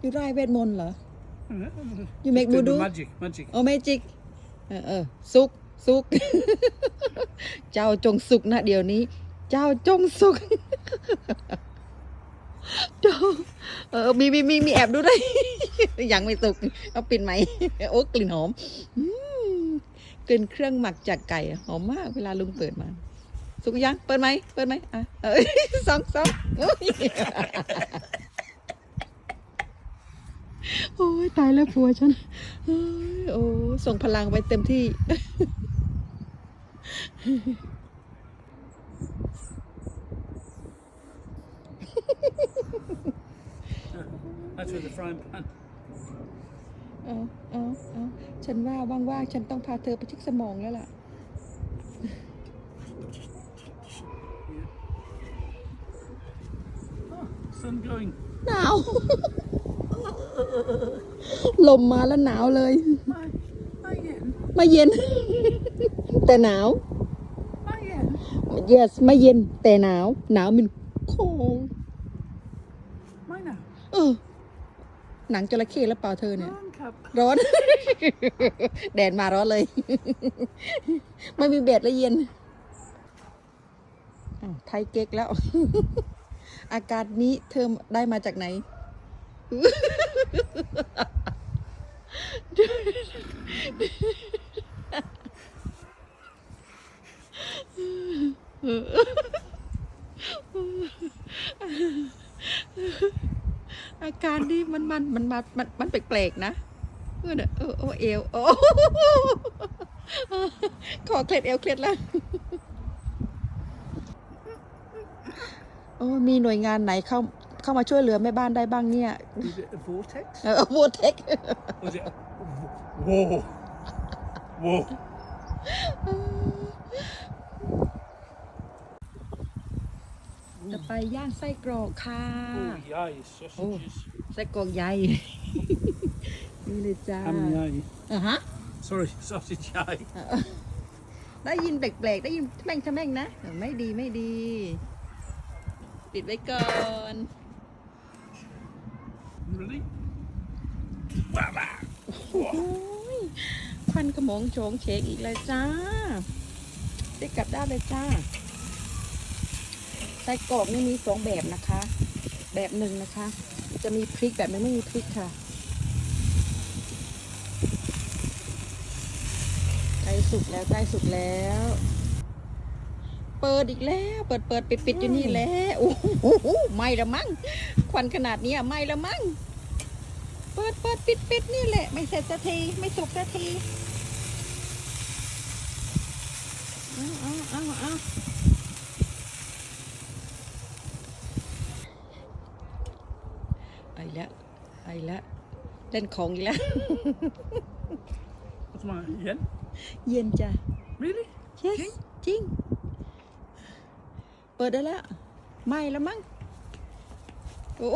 อยู่ไรเวทมนต์เหรอ You make Do the voodoo? Magic, magic. โอเมจิกเออเออสุกสุก เจ้าจงสุกนะเดี๋ยวนี้ เจ้าจงสุกเจ้าเออมีมีมีมีแอบดูด้วยยังไม่สุก เอาปิดไหมโอ้กลิ่นหอมอืมกลิ่นเครื่องหมักจากไก่อะหอมมากเวลาลุงเปิดมา สุกยัง เปิดไหมเปิดไหมอะเออสองสองอุ๊ย โอ้ยตายแล้วผัวฉันเอ้ยโอ้ส่งพลังไปเต็มที่ That's with the frying pan. เอาเอาเอาฉันว่าว่างๆฉันต้องพาเธอไปเช็คสมองแล้วล่ะ Oh, sun going. หนาว ลมมาแล้วหนาวเลย My, my yen, ไม่เย็น แต่หนาว my yen. yes ไม่เย็น แต่หนาว หนาวมันโคง My now. เออ หนังจระเข้แล้วเปล่าเธอเนี่ย Wrong cup. ร้อน แดดมาร้อนเลย ไม่มีแดดและเย็นอ้าวไทยเก๊กแล้ว อากาศนี้เธอได้มาจากไหน อาการนี้มันมันมันมามันมันแปลกๆนะเออเนี่ยเออโอ้เอวโอ้ขอเคล็ดเอวเคล็ดแล้วโอ้มีหน่วยงานไหนเข้าเข้ามาช่วยเหลือแม่บ้านได้บ้างเนี่ย Is it a vortex? เออโวเทค Was it? Whoa. Whoa. จะ ไปย่างไส้กรอกค่ะ Oh, yay, sausages. ไส้กรอกใหญ่ นี่เลยจ้า Ham yay. อะฮะ Sorry, sausage yay. ได้ยินแปลกๆ ได้ยินแม่งทะแม่งนะเออไม่ดีไม่ดี ปิดไว้ก่อน Ready? Voila. โอ้ยควันขโมงโฉงเฉงอีกเลยจ้าได้กลับด้านเลยจ้า ไส้กรอกนี่มีสองแบบนะคะ แบบหนึ่งนะคะ จะมีพริกแบบไม่มีพริกค่ะ ใกล้สุกแล้วใกล้สุกแล้ว เปิดอีกแล้ว เปิดเปิดปิดปิดอยู่นี่แล้วโอ้โหไม่ละมั้งควันขนาดนี้ไม่ละมั้งเปิดเปิดปิดปิดนี่แหละ ไม่เสร็จสักทีไม่สุกสักทีเอาเอาเอาเอา ไอ้ละไอ้ละเล่นของอีกแล้ว What's my yen? เย็นจ้ะ Really? yes จริง เปิดได้แล้ว ไม่แล้วมั้งโอ้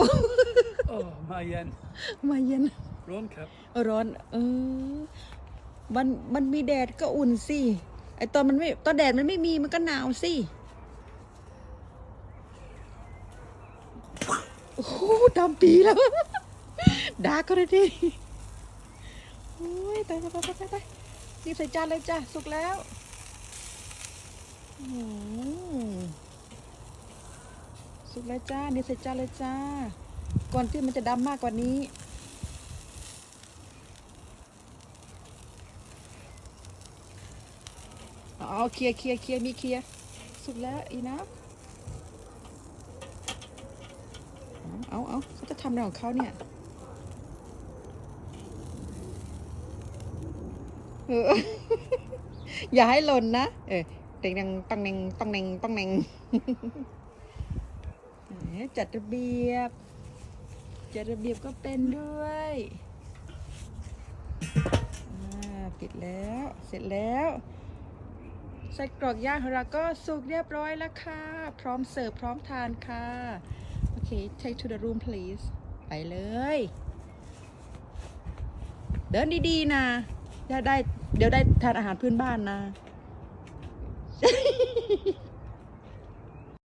Oh, my yen. ไม่เย็น Wrong cup. ร้อน เออ มัน มันมีแดดก็อุ่นสิ ไอตอนมันไม่ ตอนแดดมันไม่มีมันก็หนาวสิ อ้ดำปีแล้วดาก็ได้ดิโอ้ยตายตายตายตายรีบใส่จานเลยจ้ะ สุกแล้วอ้โหสุกแล้วจ้า นี่ใส่จานเลยจ้า ก่อนที่มันจะดำมากกว่านี้อ๋อเคลียร์เคลียร์เคลียร์มีเคลียร์สุดแล้วอีนะ เอาเอาเขาจะทำอะไรของเขาเนี่ยเอออย่าให้หล่นนะ เออเต็งนังปังเนงปังเนงปังเนงจัดระเบียบ จัดระเบียบก็เป็นด้วยปิดแล้ว เสร็จแล้วไส้กรอกย่างของเราก็สุกเรียบร้อยแล้วค่ะ พร้อมเสิร์ฟพร้อมทานค่ะ โอเค take to the room please ไปเลย เดินดีๆนะได้ได้ เดี๋ยวได้ทานอาหารพื้นบ้านนะ